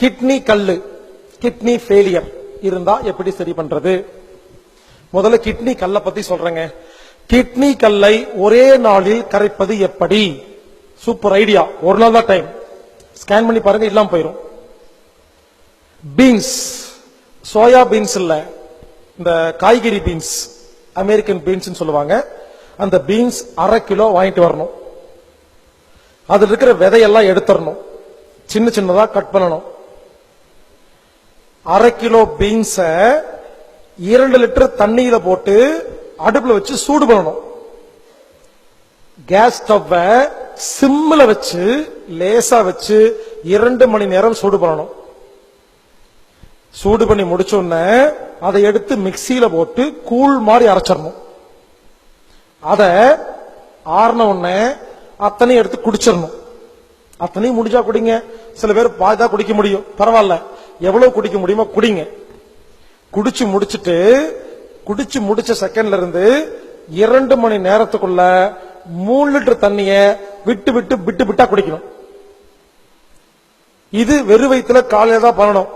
Kidney கல்லு kidney failure இருந்தா எப்படி சரி பண்றது? முதல்ல கிட்னி கல்லை பத்தி சொல்றேங்க. கிட்னி கல்லை ஒரே நாளில் கரைப்பது எப்படி? Super idea. ஒரு நாள் தான் டைம் ஸ்கேன் பண்ணி பாருங்க இல்லாம போயிரும். பீன்ஸ் சோயா பீன்ஸ் இல்ல. இந்த காய்கறி பீன்ஸ் அமெரிக்கன் பீன்ஸ் சொல்லுவாங்க. அந்த பீன்ஸ் அரை கிலோ வாங்கிட்டு வரணும். அதுல இருக்கிற விதையெல்லாம் எடுத்துடணும். சின்ன சின்னதா கட் பண்ணணும். அரை கிலோ பீன்ஸ இரண்டு லிட்டர் தண்ணியில போட்டு அடுப்புல வச்சு சூடு பண்ணணும். கேஸ் ஸ்டவ்வை சிம்ல வச்சு லேசா வச்சு இரண்டு மணி நேரம் சூடு பண்ணணும். சூடு பண்ணி முடிச்சோடனே அதை எடுத்து மிக்சியில போட்டு கூழ் மாதிரி அரைச்சிடணும். அத ஆறின உடனே அத்தனையும் எடுத்து குடிச்சிடணும். அத்தனையும் முடிஞ்சா குடிங்க. சில பேர் பாதி குடிக்க முடியும். பரவாயில்ல. எவ்வளவு குடிக்க முடியுமோ குடிங்க. குடிச்சு முடிச்சுட்டு குடிச்சு முடிச்ச செகண்ட்ல இருந்து இரண்டு மணி நேரத்துக்குள்ள மூணு லிட்டர் தண்ணிய விட்டு விட்டு விட்டு விட்டா குடிக்கணும். இது வெறு வயிற்றுல காலையில தான் பண்ணணும்.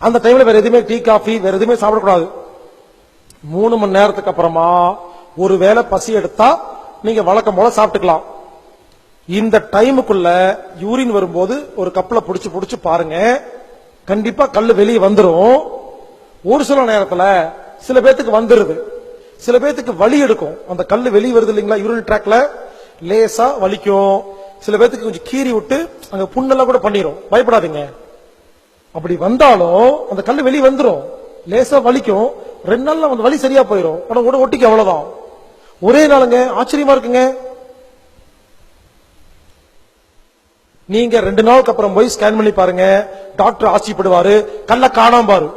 அந்த டைம்ல வேற எதுவுமே டீ காஃபி வேற எதுவுமே சாப்பிடக்கூடாது. மூணு மணி நேரத்துக்கு அப்புறமா ஒரு வேளை பசி எடுத்தா நீங்க வழக்கம் போல சாப்பிட்டுக்கலாம். இந்த டைமுக்குள்ள யூரின் வரும்போது ஒரு கப்பல புடிச்சு புடிச்சு பாருங்க. கண்டிப்பா கல் வெளியே வந்துடும் ஒரு சில நேரத்துல சில பேத்துக்கு வந்துருது. சில பேத்துக்கு வலி எடுக்கும். அந்த கல் வெளியே வருது இல்லைங்களா யூரின் ட்ராக்ல லேசா வலிக்கும். சில பேத்துக்கு கொஞ்சம் கீறி விட்டு அங்க புண்ணெல்லாம் கூட பண்ணிரும். பயப்படாதீங்க. அப்படி வந்தாலும் அந்த கல் வெளியே வந்துடும் லேசா வலிக்கும். ரெண்டு நாள்ல அந்த வலி சரியா போயிடும் ஆனா கூட ஒட்டிக்கு அவ்வளவுதான். ஒரே நாளுங்க. ஆச்சரியமா இருக்குங்க. நீங்க ரெண்டு நாளுக்கு அப்புறம் போய் ஸ்கேன் பண்ணி பாருங்க. டாக்டர் ஆசைப்படுவாரு. கல்ல காணாம பாரு.